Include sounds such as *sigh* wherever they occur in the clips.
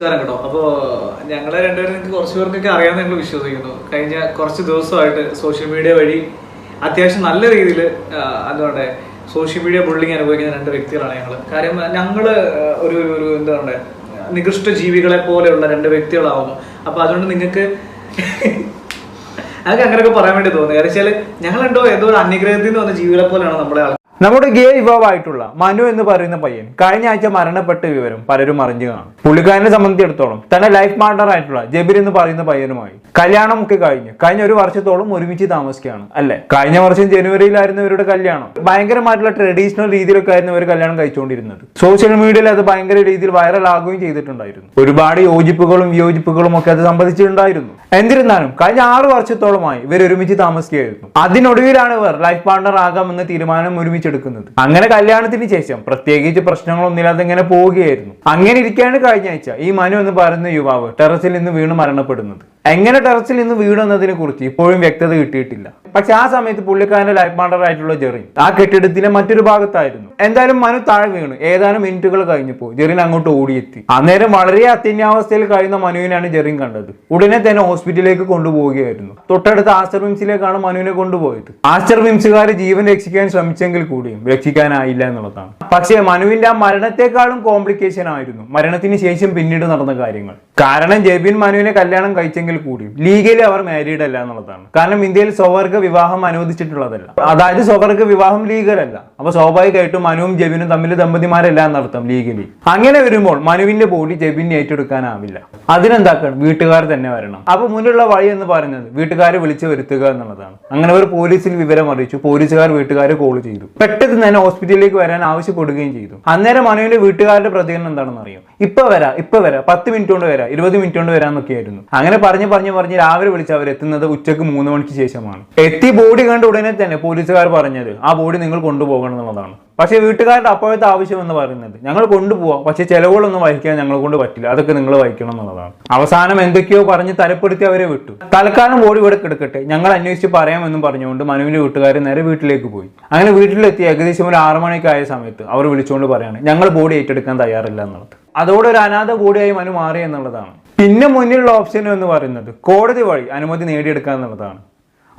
നമസ്കാരം കേട്ടോ. അപ്പോൾ ഞങ്ങളെ രണ്ടുപേരും നിങ്ങൾക്ക് കുറച്ച് പേർക്കൊക്കെ അറിയാമെന്ന് ഞങ്ങൾ വിശ്വസിക്കുന്നു. കഴിഞ്ഞ കുറച്ച് ദിവസമായിട്ട് സോഷ്യൽ മീഡിയ വഴി അത്യാവശ്യം നല്ല രീതിയിൽ എന്താ സോഷ്യൽ മീഡിയ ബുള്ളിങ് അനുഭവിക്കുന്ന രണ്ട് വ്യക്തികളാണ് ഞങ്ങൾ കാര്യം ഞങ്ങൾ ഒരു ഒരു- എന്താ പറയുക നികൃഷ്ട ജീവികളെ പോലെയുള്ള രണ്ട് വ്യക്തികളാവുന്നു. അപ്പോൾ അതുകൊണ്ട് നിങ്ങൾക്ക് ഞങ്ങൾക്ക് *laughs* അങ്ങനെയൊക്കെ പറയാൻ വേണ്ടി തോന്നുന്നു. കാരണം വെച്ചാൽ ഞങ്ങളുണ്ടോ ഏതോ ഒരു അന്യഗ്രഹത്തിൽ നിന്ന് വന്ന ജീവികളെ പോലെയാണ് നമ്മളെ നമ്മുടെ ഗേ യുവാവായിട്ടുള്ള മനു എന്ന് പറയുന്ന പയ്യൻ കഴിഞ്ഞ ആഴ്ച മരണപ്പെട്ട വിവരം പലരും അറിഞ്ഞു കാണും. പുള്ളിക്കാരനെ സംബന്ധിച്ചിടത്തോളം തന്റെ ലൈഫ് പാർട്ണർ ആയിട്ടുള്ള ജബിർ എന്ന് പറയുന്ന പയ്യനുമായി കല്യാണം ഒക്കെ കഴിഞ്ഞു കഴിഞ്ഞ ഒരു വർഷത്തോളം ഒരുമിച്ച് താമസിക്കുകയാണ് അല്ലെ? കഴിഞ്ഞ വർഷം ജനുവരിയിലായിരുന്നു ഇവരുടെ കല്യാണം. ഭയങ്കരമായിട്ടുള്ള ട്രഡീഷണൽ രീതിയിലൊക്കെ ആയിരുന്നു ഇവർ കല്യാണം കഴിച്ചുകൊണ്ടിരുന്നത്. സോഷ്യൽ മീഡിയയിൽ അത് ഭയങ്കര രീതിയിൽ വൈറൽ ആകുകയും ചെയ്തിട്ടുണ്ടായിരുന്നു. ഒരുപാട് യോജിപ്പുകളും വിയോജിപ്പുകളും ഒക്കെ അത് സംബന്ധിച്ചിട്ടുണ്ടായിരുന്നു. എന്നിരുന്നാലും കഴിഞ്ഞ ആറ് വർഷത്തോളമായി ഇവർ ഒരുമിച്ച് താമസിക്കുകയായിരുന്നു. അതിനൊടുവിലാണ് ഇവർ ലൈഫ് പാർട്ണർ ആകാമെന്ന തീരുമാനം ഒരുമിച്ചെടുക്കുന്നത് അങ്ങനെ കല്യാണത്തിന് ശേഷം പ്രത്യേകിച്ച് പ്രശ്നങ്ങളൊന്നുമില്ലാതെ ഇങ്ങനെ പോവുകയായിരുന്നു. അങ്ങനെ ഇരിക്കുകയാണ് കഴിഞ്ഞ ആഴ്ച. ഈ മനു എന്ന് പറയുന്ന യുവാവ് ടെറസിൽ നിന്ന് വീണ് മരണപ്പെടുന്നത്. എങ്ങനെ ടെറസിൽ നിന്ന് വീണെന്നതിനെ കുറിച്ച് ഇപ്പോഴും വ്യക്തത കിട്ടിയിട്ടില്ല. പക്ഷെ ആ സമയത്ത് പുള്ളിക്കാരന്റെ ലൈഫ് പാർട്ണർ ആയിട്ടുള്ള ജെറിൻ ആ കെട്ടിടത്തിന്റെ മറ്റൊരു ഭാഗത്തായിരുന്നു. എന്തായാലും മനു താഴെ വീണു. ഏതാനും മിനിറ്റുകൾ കഴിഞ്ഞപ്പോൾ ജെറിൻ അങ്ങോട്ട് ഓടിയെത്തി. അന്നേരം വളരെ അത്യന്യാവസ്ഥയിൽ കഴിയുന്ന മനുവിനാണ് ജെറിൻ കണ്ടത്. ഉടനെ തന്നെ ഹോസ്പിറ്റലിലേക്ക് കൊണ്ടുപോവുകയായിരുന്നു. തൊട്ടടുത്ത ആസ്റ്റർ വിംസിലേക്കാണ് മനുവിനെ കൊണ്ടുപോയത്. ആസ്റ്റർ വിംസുകാർ ജീവൻ രക്ഷിക്കാൻ ശ്രമിച്ചെങ്കിൽ കൂടിയും രക്ഷിക്കാനായില്ല എന്നുള്ളതാണ്. പക്ഷേ മനുവിന്റെ ആ മരണത്തെക്കാളും കോംപ്ലിക്കേഷൻ ആയിരുന്നു. മരണത്തിന് ശേഷം പിന്നീട് നടന്ന കാര്യങ്ങൾ. കാരണം ജെബിൻ മനുവിനെ കല്യാണം കഴിച്ചെങ്കിൽ കൂടിയും ലീഗലി അവർ മാരീഡ് അല്ല എന്നുള്ളതാണ്. കാരണം ഇന്ത്യയിൽ സ്വവർഗ വിവാഹം അനുവദിച്ചിട്ടുള്ളതല്ല. അതായത് സ്വവർഗ വിവാഹം ലീഗലല്ല അപ്പൊ സ്വാഭാവികമായിട്ടും മനുവും ജെബിനും തമ്മിൽ ദമ്പതിമാരല്ല എന്നർത്ഥം ലീഗലി അങ്ങനെ വരുമ്പോൾ മനുവിന്റെ ബോഡി ജെബിനെ ഏറ്റെടുക്കാനാവില്ല. അതിനെന്താക്കണം? വീട്ടുകാർ തന്നെ വരണം. അപ്പൊ മുന്നിലുള്ള വഴി എന്ന് പറയുന്നത് വീട്ടുകാരെ വിളിച്ചു വരുത്തുക എന്നുള്ളതാണ്. അങ്ങനെ അവർ പോലീസിൽ വിവരം അറിയിച്ചു. പോലീസുകാർ വീട്ടുകാരെ കോൾ ചെയ്തു. പെട്ടെന്ന് തന്നെ ഹോസ്പിറ്റലിലേക്ക് വരാൻ ആവശ്യപ്പെടുകയും ചെയ്തു. അന്നേരം മനുവിന്റെ വീട്ടുകാരുടെ പ്രതികരണം എന്താണെന്ന് അറിയാം? ഇപ്പൊ വരാം ഇപ്പൊ വരാം. പത്ത് മിനിറ്റ് കൊണ്ട് വരാം ഇരുപത് മിനിറ്റ് കൊണ്ട് വരാന്നൊക്കെ ആയിരുന്നു അങ്ങനെ പറഞ്ഞു പറഞ്ഞു പറഞ്ഞ് രാവിലെ വിളിച്ച് അവർ എത്തുന്നത് ഉച്ചയ്ക്ക് മൂന്ന് മണിക്ക് ശേഷമാണ്. എത്തി ബോഡി കണ്ട ഉടനെ തന്നെ പോലീസുകാർ പറഞ്ഞത് ആ ബോഡി നിങ്ങൾ കൊണ്ടുപോകണം എന്നുള്ളതാണ്. പക്ഷേ വീട്ടുകാരുടെ അപ്പോഴത്തെ ആവശ്യം എന്ന് പറയുന്നത് ഞങ്ങൾ കൊണ്ടുപോകാം പക്ഷേ ചിലവുകളൊന്നും വഹിക്കാൻ ഞങ്ങളെ കൊണ്ട് പറ്റില്ല. അതൊക്കെ നിങ്ങൾ വഹിക്കണം എന്നുള്ളതാണ്. അവസാനം എന്തൊക്കെയോ പറഞ്ഞ് തലപ്പെടുത്തി അവരെ വിട്ടു. തൽക്കാലം ഓടി ഇവിടെ കിടക്കട്ടെ. ഞങ്ങൾ അന്വേഷിച്ച് പറയാമെന്നും പറഞ്ഞുകൊണ്ട് മനുവിന്റെ വീട്ടുകാർ നേരെ വീട്ടിലേക്ക് പോയി. അങ്ങനെ വീട്ടിലെത്തി ഏകദേശം ഒരു ആറു മണിക്കായ സമയത്ത് അവർ വിളിച്ചുകൊണ്ട് പറയാണ് ഞങ്ങൾ ബോഡി ഏറ്റെടുക്കാൻ തയ്യാറില്ല എന്നുള്ളത്. അതോടെ ഒരു അനാഥ ബോഡിയായി മനു മാറി എന്നുള്ളതാണ്. പിന്നെ മുന്നിലുള്ള ഓപ്ഷൻ എന്ന് പറയുന്നത് കോടതി വഴി അനുമതി നേടിയെടുക്കുക എന്നുള്ളതാണ്.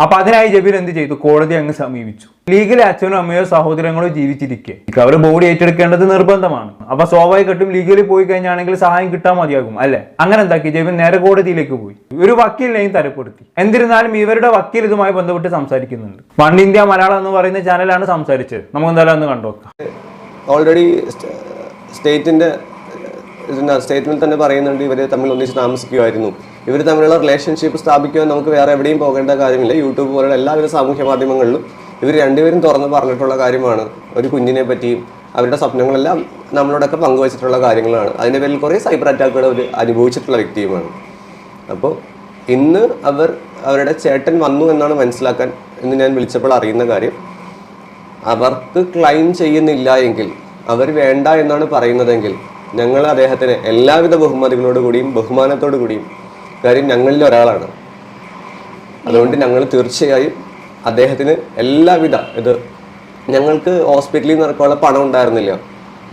അപ്പൊ അതിനായി ജബീർ എന്ത് ചെയ്തു? കോടതി അങ്ങ് സമീപിച്ചു. ലീഗലി അച്ഛനോ അമ്മയോ സഹോദരങ്ങളോ ജീവിച്ചിരിക്കെ. അവർ ബോഡി ഏറ്റെടുക്കേണ്ടത് നിർബന്ധമാണ്. അപ്പൊ സ്വാഭാവികമായിട്ടും ലീഗലി പോയി കഴിഞ്ഞാണെങ്കിൽ സഹായം കിട്ടാൻ മതിയാകും അല്ലെ? അങ്ങനെ എന്താക്കി? ജബീർ നേരെ കോടതിയിലേക്ക് പോയി. ഒരു വക്കീലിനെയും തരപ്പെടുത്തി. എന്നിരുന്നാലും ഇവരുടെ വക്കീൽ ഇതുമായി ബന്ധപ്പെട്ട് സംസാരിക്കുന്നുണ്ട്. വൺ ഇന്ത്യ മലയാളം എന്ന് പറയുന്ന ചാനലാണ് സംസാരിച്ചത്. നമുക്ക് എന്തായാലും ഒന്ന് കണ്ടുനോക്കാം. ഓൾറെഡി സ്റ്റേറ്റിന്റെ ഇതിന്റെ സ്റ്റേറ്റ്മെന്റ് തന്നെ പറയുന്നുണ്ട്. ഇവർ തമ്മിൽ ഒന്നിച്ച് താമസിക്കുമായിരുന്നു ഇവർ തമ്മിലുള്ള റിലേഷൻഷിപ്പ് സ്ഥാപിക്കുവാൻ നമുക്ക് വേറെ എവിടെയും പോകേണ്ട കാര്യമില്ല. യൂട്യൂബ് പോലുള്ള എല്ലാവിധ സാമൂഹ്യ മാധ്യമങ്ങളിലും ഇവർ രണ്ടുപേരും തുറന്ന് പറഞ്ഞിട്ടുള്ള കാര്യമാണ്. ഒരു കുഞ്ഞിനെ പറ്റിയും അവരുടെ സ്വപ്നങ്ങളെല്ലാം നമ്മളോടൊക്കെ പങ്കുവച്ചിട്ടുള്ള കാര്യങ്ങളാണ്. അതിന്റെ പേരിൽ കുറേ സൈബർ അറ്റാക്കുകൾ അവർ അനുഭവിച്ചിട്ടുള്ള വ്യക്തിയുമാണ്. അപ്പോൾ ഇന്ന് അവർ അവരുടെ ചേട്ടൻ വന്നു എന്നാണ് മനസ്സിലാക്കാൻ എന്ന് ഞാൻ വിളിച്ചപ്പോൾ അറിയുന്ന കാര്യം. അവർക്ക് ക്ലൈം ചെയ്യുന്നില്ല എങ്കിൽ അവർ വേണ്ട എന്നാണ് പറയുന്നതെങ്കിൽ ഞങ്ങൾ അദ്ദേഹത്തിന് എല്ലാവിധ ബഹുമതികളോട് കൂടിയും ബഹുമാനത്തോടു കൂടിയും കാര്യം ഞങ്ങളിൽ ഒരാളാണ്. അതുകൊണ്ട് ഞങ്ങൾ തീർച്ചയായും അദ്ദേഹത്തിന് എല്ലാവിധ ഇത് ഞങ്ങൾക്ക് ഹോസ്പിറ്റലിൽ നിന്ന് ഇറക്കാനുള്ള പണം ഉണ്ടായിരുന്നില്ല.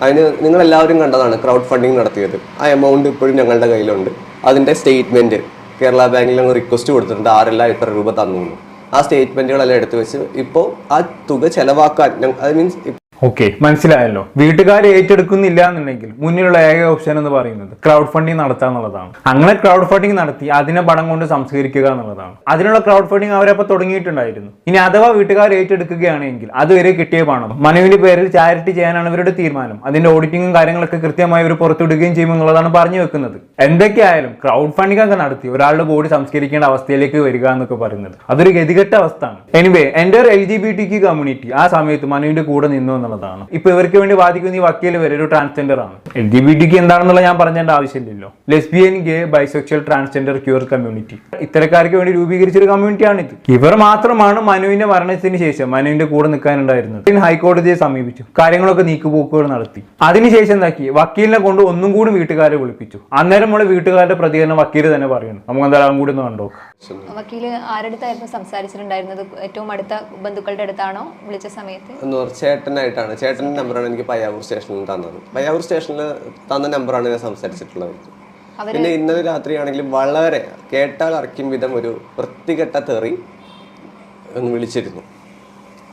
അതിന് നിങ്ങൾ എല്ലാവരും കണ്ടതാണ് ക്രൗഡ് ഫണ്ടിങ് നടത്തിയത്. ആ എമൗണ്ട് ഇപ്പോഴും ഞങ്ങളുടെ കയ്യിലുണ്ട്. അതിന്റെ സ്റ്റേറ്റ്മെന്റ് കേരള ബാങ്കിൽ ഞങ്ങൾ റിക്വസ്റ്റ് കൊടുത്തിട്ടുണ്ട്. ആരെല്ലാം എത്ര രൂപ തന്നു ആ സ്റ്റേറ്റ്മെന്റുകളെല്ലാം എടുത്തു വെച്ച് ഇപ്പോൾ ആ തുക ചിലവാക്കാൻ ഐ മീൻസ് ഓക്കെ മനസ്സിലായല്ലോ. വീട്ടുകാർ ഏറ്റെടുക്കുന്നില്ല എന്നുണ്ടെങ്കിൽ മുന്നിലുള്ള ഏക ഓപ്ഷൻ എന്ന് പറയുന്നത് ക്രൗഡ് ഫണ്ടിങ് നടത്തുക എന്നുള്ളതാണ്. അങ്ങനെ ക്രൗഡ് ഫണ്ടിങ് നടത്തി അതിനെ പണം കൊണ്ട് സംസ്കരിക്കുക എന്നുള്ളതാണ്. അതിനുള്ള ക്രൗഡ് ഫണ്ടിങ് അവരപ്പോൾ തുടങ്ങിയിട്ടുണ്ടായിരുന്നു. ഇനി അഥവാ വീട്ടുകാർ ഏറ്റെടുക്കുകയാണെങ്കിൽ അതുവരെ കിട്ടിയ പണം മനുവിന്റെ പേരിൽ ചാരിറ്റി ചെയ്യാനാണ് ഇവരുടെ തീരുമാനം. അതിന്റെ ഓഡിറ്റിങ്ങും കാര്യങ്ങളൊക്കെ കൃത്യമായി അവർ പുറത്തുവിടുകയും ചെയ്യും എന്നുള്ളതാണ് പറഞ്ഞു വെക്കുന്നത്. എന്തൊക്കെയായാലും ക്രൗഡ് ഫണ്ടിങ് ഒക്കെ നടത്തി ഒരാളുടെ ബോഡി സംസ്കരിക്കേണ്ട അവസ്ഥയിലേക്ക് വരിക എന്നൊക്കെ പറയുന്നത്. അതൊരു ഗതികെട്ട അവസ്ഥയാണ്. എനിവേ എന്റെ ഒരു L G B T community ആ സമയത്ത് മനുവിന്റെ കൂടെ നിന്നു എന്നുള്ളതാണ്. ഇപ്പൊ ഇവർക്ക് വേണ്ടി വാദിക്കുന്ന ഈ വക്കീൽ വരെ ഒരു ട്രാൻസ്ജെൻഡർ ആണ്. എൽ ജി ബി ടിക്ക് എന്താണെന്നുള്ള ഞാൻ പറഞ്ഞേണ്ട ആവശ്യമില്ലല്ലോ. Lesbian gay bisexual transgender queer community ഇത്തരക്കാർക്ക് വേണ്ടി രൂപീകരിച്ച ഒരു കമ്മ്യൂണിറ്റിയാണ് ഇത് ഇവർ മാത്രമാണ് മനുവിന്റെ മരണത്തിന് ശേഷം മനുവിന്റെ കൂടെ നിൽക്കാനുണ്ടായിരുന്നത്. പിന്നെ ഹൈക്കോടതിയെ സമീപിച്ചു. കാര്യങ്ങളൊക്കെ നീക്കുപോക്കുകൾ നടത്തി. അതിനുശേഷം എന്താക്കി? വക്കീലിനെ കൊണ്ട് ഒന്നും കൂടി വീട്ടുകാരെ വിളിപ്പിച്ചു. അന്നേരം നമ്മൾ വീട്ടുകാരുടെ പ്രതികരണം വക്കീൽ തന്നെ പറയുന്നു. നമുക്ക് എന്തായാലും കൂടി ഒന്ന് കണ്ടോ വക്കീൽ ആരടുത്തായിരുന്നു സംസാരിച്ചിട്ടുണ്ടായിരുന്നത്? ഏറ്റവും അടുത്ത ബന്ധുക്കളുടെ അടുത്താണോ വിളിച്ച സമയത്ത്? ചേട്ടനായിട്ടാണ് ചേട്ടന്റെ നമ്പറാണ് എനിക്ക് പയ്യാവൂർ സ്റ്റേഷനിൽ തന്നത്. പയ്യാവൂർ സ്റ്റേഷനിൽ തന്ന നമ്പറാണ് ഞാൻ സംസാരിച്ചിട്ടുള്ളത്. പിന്നെ ഇന്നലെ രാത്രിയാണെങ്കിലും വളരെ കേട്ടാൽ അറയ്ക്കും വിധം ഒരു വൃത്തികെട്ട തെറി ഒന്ന് വിളിച്ചിരുന്നു.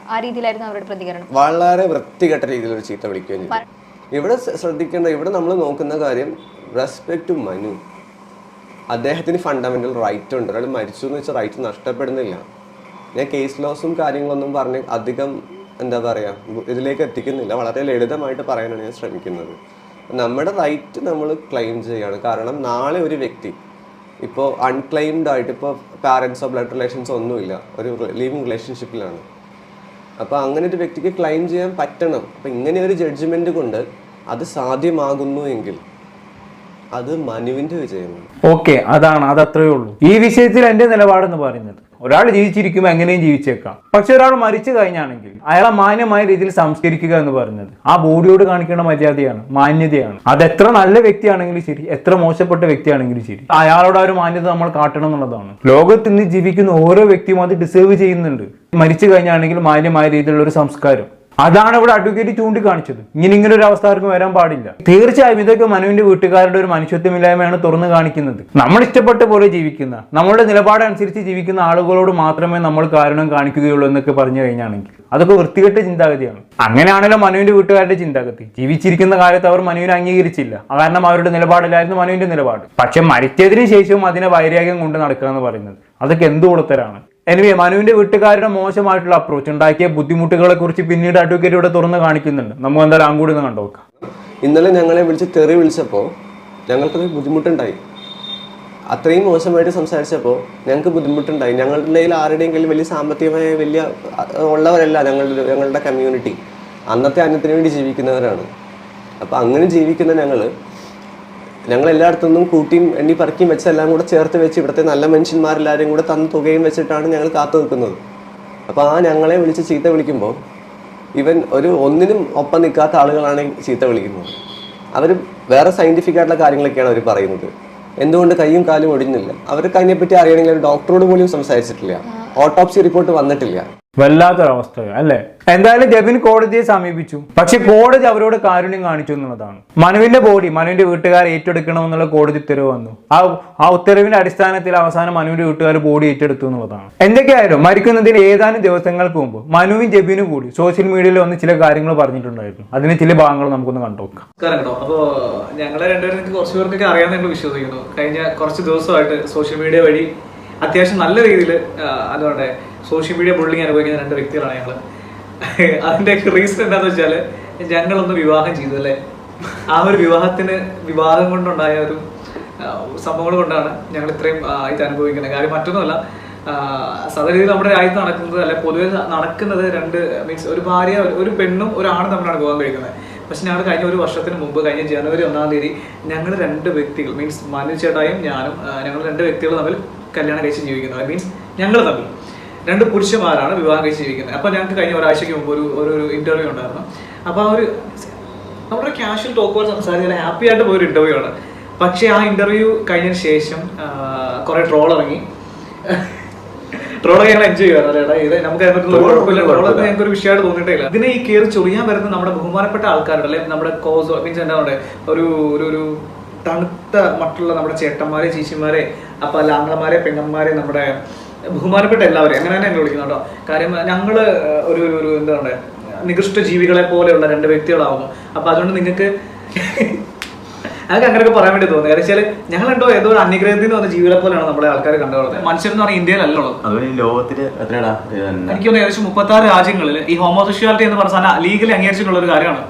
ആ രീതിയിലായിരുന്നു അവരുടെ പ്രതികരണം. വളരെ വൃത്തികെട്ട രീതിയിൽ ഒരു ചീത്ത വിളിക്കുകയും ചെയ്തു. ഇവിടെ ശ്ര- ശ്രദ്ധിക്കേണ്ട ഇവിടെ നമ്മൾ നോക്കുന്ന കാര്യം റെസ്പെക്ട് ടു മനു. അദ്ദേഹത്തിന് ഫണ്ടമെന്റൽ റൈറ്റ് ഉണ്ട്. ഒരാൾ മരിച്ചു എന്ന് വെച്ചാൽ റൈറ്റ് നഷ്ടപ്പെടുന്നില്ല. ഞാൻ കേസ് ലോസും കാര്യങ്ങളൊന്നും പറഞ്ഞ് അധികം എന്താ പറയുക ഇതിലേക്ക് എത്തിക്കുന്നില്ല. വളരെ ലളിതമായിട്ട് പറയാനാണ് ഞാൻ ശ്രമിക്കുന്നത്. നമ്മുടെ റൈറ്റ് നമ്മൾ ക്ലെയിം ചെയ്യുകയാണ് കാരണം നാളെ ഒരു വ്യക്തി ഇപ്പോൾ അൺക്ലെയിംഡ് ആയിട്ട് ഇപ്പോൾ പാരൻസോ ബ്ലഡ് റിലേഷൻസോ ഒന്നുമില്ല. ഒരു ലിവിങ് റിലേഷൻഷിപ്പിലാണ് അപ്പോൾ അങ്ങനെ ഒരു വ്യക്തിക്ക് ക്ലെയിം ചെയ്യാൻ പറ്റണം. അപ്പോൾ ഇങ്ങനെ ഒരു ജഡ്ജ്മെന്റ് കൊണ്ട് അത് സാധ്യമാകുന്നു എങ്കിൽ അത് മനുവിന്റെ വിജയമാണ്. ഓക്കെ അതാണ് അത് ഉള്ളൂ. ഈ വിഷയത്തിൽ എന്റെ നിലപാടെന്ന് പറയുന്നത് ഒരാൾ ജീവിച്ചിരിക്കുമ്പോൾ എങ്ങനെയും ജീവിച്ചേക്കാം. പക്ഷെ ഒരാൾ മരിച്ചു കഴിഞ്ഞാണെങ്കിൽ അയാളെ മാന്യമായ രീതിയിൽ സംസ്കരിക്കുക എന്ന് പറയുന്നത് ആ ബോഡിയോട് കാണിക്കേണ്ട മര്യാദയാണ് മാന്യതയാണ്. അത് എത്ര നല്ല വ്യക്തിയാണെങ്കിലും ശരി എത്ര മോശപ്പെട്ട വ്യക്തിയാണെങ്കിലും ശരി. അയാളോട് ആ ഒരു മാന്യത നമ്മൾ കാട്ടണം എന്നുള്ളതാണ്. ലോകത്ത് ഇന്ന് ജീവിക്കുന്ന ഓരോ വ്യക്തിയും അത് ഡിസേർവ് ചെയ്യുന്നുണ്ട്. മരിച്ചു കഴിഞ്ഞാണെങ്കിൽ മാന്യമായ രീതിയിലുള്ള ഒരു സംസ്കാരം. അതാണ് ഇവിടെ അഡ്വക്കേറ്റ് ചൂണ്ടിക്കാണിച്ചത്. ഇങ്ങനെ ഇങ്ങനെ ഒരു അവസ്ഥ ആർക്കും വരാൻ പാടില്ല. തീർച്ചയായും ഇതൊക്കെ മനുവിന്റെ വീട്ടുകാരുടെ ഒരു മനുഷ്യത്വമില്ലായ്മയാണ് തുറന്നു കാണിക്കുന്നത്. നമ്മൾ ഇഷ്ടപ്പെട്ട പോലെ ജീവിക്കുന്ന നമ്മളുടെ നിലപാടനുസരിച്ച് ജീവിക്കുന്ന ആളുകളോട് മാത്രമേ നമ്മൾ കാരണം കാണിക്കുകയുള്ളൂ എന്നൊക്കെ പറഞ്ഞു കഴിഞ്ഞാണെങ്കിൽ അതൊക്കെ വൃത്തികെട്ട ചിന്താഗതിയാണ്. അങ്ങനെയാണല്ലോ മനുവിന്റെ വീട്ടുകാരുടെ ചിന്താഗതി. ജീവിച്ചിരിക്കുന്ന കാലത്ത് അവർ മനുവിനെ അംഗീകരിച്ചില്ല. കാരണം അവരുടെ നിലപാടില്ലായിരുന്നു മനുവിന്റെ നിലപാട്. പക്ഷെ മരിച്ചതിന് ശേഷവും അതിനെ വൈരാഗ്യം കൊണ്ട് നടക്കുക എന്ന് പറയുന്നത്. അതൊക്കെ എന്ത് കൊടുത്തരാണ്? എനിവേ മനുവിന്റെ വീട്ടുകാരുടെ മോശമായിട്ടുള്ള അപ്രോച്ച് ഉണ്ടാക്കിയ ബുദ്ധിമുട്ടുകളെ കുറിച്ച് പിന്നീട് അഡ്വക്കേറ്റ് ഇവിടെ തുറന്ന് കാണിക്കുന്നുണ്ട്. നമുക്ക് എന്തായാലും അങ്ങോട്ട് നിന്ന് കണ്ടുനോക്കാം ഇന്നലെ ഞങ്ങളെ വിളിച്ച് തെറി വിളിച്ചപ്പോൾ ഞങ്ങൾക്കത് ബുദ്ധിമുട്ടുണ്ടായി. അത്രയും മോശമായിട്ട് സംസാരിച്ചപ്പോൾ ഞങ്ങൾക്ക് ബുദ്ധിമുട്ടുണ്ടായി. ഞങ്ങളുടെ ഇടയിൽ ആരുടെയെങ്കിലും വലിയ സാമ്പത്തികമായ വലിയ ഉള്ളവരല്ല ഞങ്ങളുടെ ഞങ്ങളുടെ കമ്മ്യൂണിറ്റി അന്നത്തെ അന്നത്തിന് വേണ്ടി ജീവിക്കുന്നവരാണ്. അപ്പോൾ അങ്ങനെ ജീവിക്കുന്ന ഞങ്ങൾ ഞങ്ങൾ എല്ലായിടത്തു നിന്നും കൂട്ടിയും എണ്ണി പറക്കിയും വെച്ച് എല്ലാം കൂടെ ചേർത്ത് വെച്ച് ഇവിടുത്തെ നല്ല മനുഷ്യന്മാരെല്ലാവരും കൂടെ തന്ന തുകയും വെച്ചിട്ടാണ് ഞങ്ങൾ കാത്തു നിൽക്കുന്നത്. അപ്പോൾ ആ ഞങ്ങളെ വിളിച്ച് ചീത്ത വിളിക്കുമ്പോൾ ഇവൻ ഒരു ഒന്നിനും ഒപ്പം നിൽക്കാത്ത ആളുകളാണ് ചീത്ത വിളിക്കുന്നത്. അവർ വേറെ സയന്റിഫിക് ആയിട്ടുള്ള കാര്യങ്ങളൊക്കെയാണ് അവർ പറയുന്നത്. എന്തുകൊണ്ട് കൈയും കാലും ഒടിഞ്ഞില്ല? അവർക്ക് അതിനെപ്പറ്റി അറിയണമെങ്കിൽ ഡോക്ടറോട് പോലും സംസാരിച്ചിട്ടില്ല. ഓട്ടോപ്സി റിപ്പോർട്ട് വന്നിട്ടില്ല. വല്ലാത്തൊരവസ്ഥ അല്ലേ? എന്തായാലും ജബിൻ കോടതിയെ സമീപിച്ചു. പക്ഷെ കോടതി അവരോട് കാരുണ്യം കാണിച്ചു എന്നുള്ളതാണ്. മനുവിന്റെ ബോഡി മനുവിന്റെ വീട്ടുകാർ ഏറ്റെടുക്കണമെന്നുള്ള കോടതി ഉത്തരവ് വന്നു. ആ ആ ഉത്തരവിന്റെ അടിസ്ഥാനത്തിൽ അവസാനം മനുവിന്റെ വീട്ടുകാർ ബോഡി ഏറ്റെടുത്തു എന്നുള്ളതാണ്. എന്തൊക്കെയായാലും മരിക്കുന്നതിന് ഏതാനും ദിവസങ്ങൾക്ക് മുമ്പ് മനുവും ജബിനും കൂടി സോഷ്യൽ മീഡിയയിൽ വന്ന് ചില കാര്യങ്ങൾ പറഞ്ഞിട്ടുണ്ടായിരുന്നു. അതിന് ചില ഭാഗങ്ങൾ നമുക്കൊന്ന് കണ്ടുനോക്കാം അപ്പോ ഞങ്ങളെ രണ്ടുപേരും നിങ്ങൾക്ക് കുറച്ച് പേർക്കൊക്കെ അറിയാമെന്ന് വിശ്വസിക്കുന്നു. കഴിഞ്ഞ കുറച്ച് ദിവസമായിട്ട് സോഷ്യൽ മീഡിയ വഴി അത്യാവശ്യം നല്ല രീതിയിൽ അതുകൊണ്ട് സോഷ്യൽ മീഡിയ ബുള്ളിങ് അനുഭവിക്കുന്ന രണ്ട് വ്യക്തികളാണ് ഞങ്ങൾ അതിന്റെ റീസൺ എന്താണെന്ന് വെച്ചാൽ ഞങ്ങളൊന്ന് വിവാഹം ചെയ്തു അല്ലേ? ആ ഒരു വിവാഹത്തിന് വിവാഹം കൊണ്ടുണ്ടായ ഒരു സംഭവങ്ങൾ കൊണ്ടാണ് ഞങ്ങൾ ഇത്രയും ഇത് അനുഭവിക്കുന്നത്. കാര്യം മറ്റൊന്നുമല്ല സാധാരണ നമ്മുടെ രാജ്യത്ത് നടക്കുന്നത് അല്ലെ പൊതുവെ നടക്കുന്നത് രണ്ട് മീൻസ് ഒരു ഭാര്യ ഒരു- പെണ്ണും ഒരാണും തമ്മിലാണ് വിവാഹം കഴിക്കുന്നത്. പക്ഷെ ഞങ്ങൾ കഴിഞ്ഞ ഒരു വർഷത്തിന് മുമ്പ് കഴിഞ്ഞ ജനുവരി ഒന്നാം തീയതി ഞങ്ങൾ രണ്ട് വ്യക്തികൾ മീൻസ് മനു ചേട്ടായും ഞാനും ഞങ്ങൾ രണ്ട് വ്യക്തികൾ തമ്മിൽ കല്യാണം കഴിച്ച് ജീവിക്കുന്നത് മീൻസ് ഞങ്ങൾ തമ്മിൽ. രണ്ട് പുരുഷന്മാരാണ് വിവാഹം കഴിച്ച് ജീവിക്കുന്നത്. അപ്പോൾ ഞങ്ങൾക്ക് കഴിഞ്ഞ ഒരാഴ്ചയ്ക്ക് മുമ്പ് ഒരു ഒരു ഇന്റർവ്യൂ ഉണ്ടായിരുന്നു. അപ്പോൾ ആ ഒരു നമ്മുടെ ക്യാഷ്വൽ ടോക്കുകൾ സംസാരിക്കാൻ ഹാപ്പി ആയിട്ട് പോയൊരു ഇന്റർവ്യൂ ആണ്. പക്ഷേ ആ ഇന്റർവ്യൂ കഴിഞ്ഞതിന് ശേഷം കുറേ ട്രോൾ ഇറങ്ങി. ട്രോളൊക്കെ ഞങ്ങൾ എൻജോയ് ഇത് നമുക്ക് കുഴപ്പമില്ല. ട്രോളൊക്കെ ഞങ്ങൾക്ക് ഒരു വിഷയമായിട്ട് തോന്നിയിട്ടില്ല ഇതിനെ ഈ കയറി ചൊറിയാൻ വരുന്ന നമ്മുടെ ബഹുമാനപ്പെട്ട ആൾക്കാരുടെ അല്ലെ? നമ്മുടെ കോസ് മീൻസ് എന്താ പറയുക ഒരു ഒരു ഒരു തണുത്ത മറ്റുള്ള നമ്മുടെ ചേട്ടന്മാരെ ചേച്ചിമാരെ അപ്പൊ അല്ല ആങ്ങളമാരെ പെങ്ങന്മാരെ നമ്മുടെ ബഹുമാനപ്പെട്ട എല്ലാവരും അങ്ങനെ തന്നെ ഞങ്ങൾ വിളിക്കുന്നത് കേട്ടോ കാര്യം ഞങ്ങൾ ഒരു ഒരു എന്താ പറയുക നികൃഷ്ട ജീവികളെ പോലെയുള്ള രണ്ട് വ്യക്തികളാവുന്നു. അപ്പൊ അതുകൊണ്ട് നിങ്ങൾക്ക് *laughs* ഞങ്ങൾക്ക് അങ്ങനെയൊക്കെ പറയാൻ വേണ്ടി തോന്നുന്നു. കാരണം വെച്ചാൽ ഞങ്ങൾ എന്തോ ഏതോ ഒരു അന്യഗ്രഹത്തിൽ നിന്ന് വന്ന ജീവികളെ പോലെയാണ് നമ്മളെ ആൾക്കാർ കണ്ടുപോകുന്നത് മനുഷ്യർ എന്ന് പറഞ്ഞാൽ ഇന്ത്യയിലല്ല ഉള്ളത്. ലോകത്തിൽ എനിക്ക് തോന്നുന്നു ഏകദേശം മുപ്പത്തി ആറ് രാജ്യങ്ങളിൽ ഈ ഹോമോസെക്ഷുവാലിറ്റി എന്ന് പറഞ്ഞ സാധനം ലീഗലി അംഗീകരിച്ചിട്ടുള്ള ഒരു കാര്യമാണ്.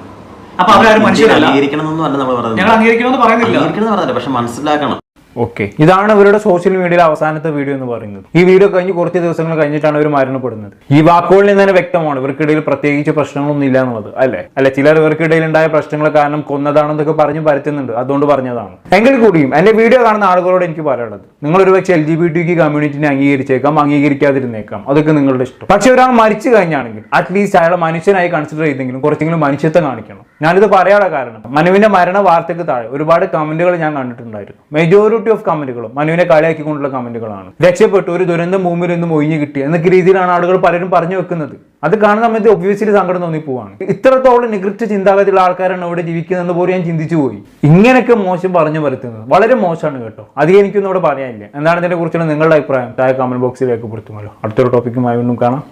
അപ്പൊ അവരാരും മനുഷ്യരല്ല. അംഗീകരിക്കണമെന്നൊന്നും അല്ല നമ്മൾ പറയുന്നത്. ഞങ്ങൾ അംഗീകരിക്കണമെന്ന് പറയുന്നില്ല. എന്ന് പക്ഷെ മനസ്സിലാക്കണം. ഓക്കെ. ഇതാണ് ഇവരുടെ സോഷ്യൽ മീഡിയയിലെ അവസാനത്തെ വീഡിയോ എന്ന് പറയുന്നത്. ഈ വീഡിയോ കഴിഞ്ഞ് കുറച്ച് ദിവസങ്ങൾ കഴിഞ്ഞിട്ടാണ് ഇവർ മരണപ്പെടുന്നത്. ഈ വാക്കുകളിൽ നിന്ന് തന്നെ വ്യക്തമാണ് ഇവർക്കിടയിൽ പ്രത്യേകിച്ച് പ്രശ്നങ്ങളൊന്നും ഇല്ല എന്നുള്ളത് അല്ലെ? അല്ലെ ചിലർ ഇവർക്കിടയിൽ ഉണ്ടായ പ്രശ്നങ്ങൾ കാരണം കൊന്നതാണെന്നൊക്കെ പറഞ്ഞ് പരത്തുന്നുണ്ട്. അതുകൊണ്ട് പറഞ്ഞതാണ്. എങ്കിൽ കൂടിയും എന്റെ വീഡിയോ കാണുന്ന ആളുകളോട് എനിക്ക് പറയാനുള്ളത് നിങ്ങൾ ഒരു പക്ഷേ എൽ ജി ബി ടി കമ്മ്യൂണിറ്റിനെ അംഗീകരിച്ചേക്കാം അംഗീകരിക്കാതിരുന്നേക്കാം. അതൊക്കെ നിങ്ങളുടെ ഇഷ്ടം. പക്ഷെ ഒരാൾ മരിച്ചു കഴിഞ്ഞാണെങ്കിൽ അറ്റ്ലീസ്റ്റ് അയാളെ മനുഷ്യനായി കൺസിഡർ ചെയ്തെങ്കിലും കുറച്ചെങ്കിലും മനുഷ്യത്വം കാണിക്കണം. ഞാനിത് പറയാനുള്ള കാരണം മനുവിന്റെ മരണ വാർത്തയ്ക്ക് താഴെ ഒരുപാട് കമന്റുകൾ ഞാൻ കണ്ടിട്ടുണ്ടായിരുന്നു. മെജോറിറ്റി മെജോറിറ്റി ഓഫ് കമന്റുകളും മനുവിനെ കളിയാക്കിക്കൊണ്ടുള്ള കമന്റുകളാണ് രക്ഷപ്പെട്ടു ഒരു ദുരന്തം ഭൂമിയിൽ നിന്നും ഒഴിഞ്ഞു കിട്ടി എന്നൊക്കെ രീതിയിലാണ് ആളുകൾ പലരും പറഞ്ഞു വെക്കുന്നത്. അത് കാണുന്ന സമയത്ത് ഒബ്വിയസ്ലി സങ്കടം തോന്നി പോവാണ്. ഇത്രത്തോളം നികൃഷ്ട ചിന്താഗതിയുള്ള ആൾക്കാരാണ് ഇവിടെ ജീവിക്കുന്നതെന്ന് പോലും ഞാൻ ചിന്തിച്ചു പോയി. ഇങ്ങനെയൊക്കെ മോശം പറഞ്ഞു വരുത്തുന്നത് വളരെ മോശമാണ് കേട്ടോ. അത് എനിക്കൊന്നും ഇവിടെ പറയാനില്ല. എന്താണ് ഇതിനെ കുറിച്ചുള്ള നിങ്ങളുടെ അഭിപ്രായം? താഴെ കമന്റ് ബോക്സിൽ രേഖപ്പെടുത്തുമല്ലോ അടുത്തൊരു ടോപ്പിക്കുമായി ഒന്നും കാണാം.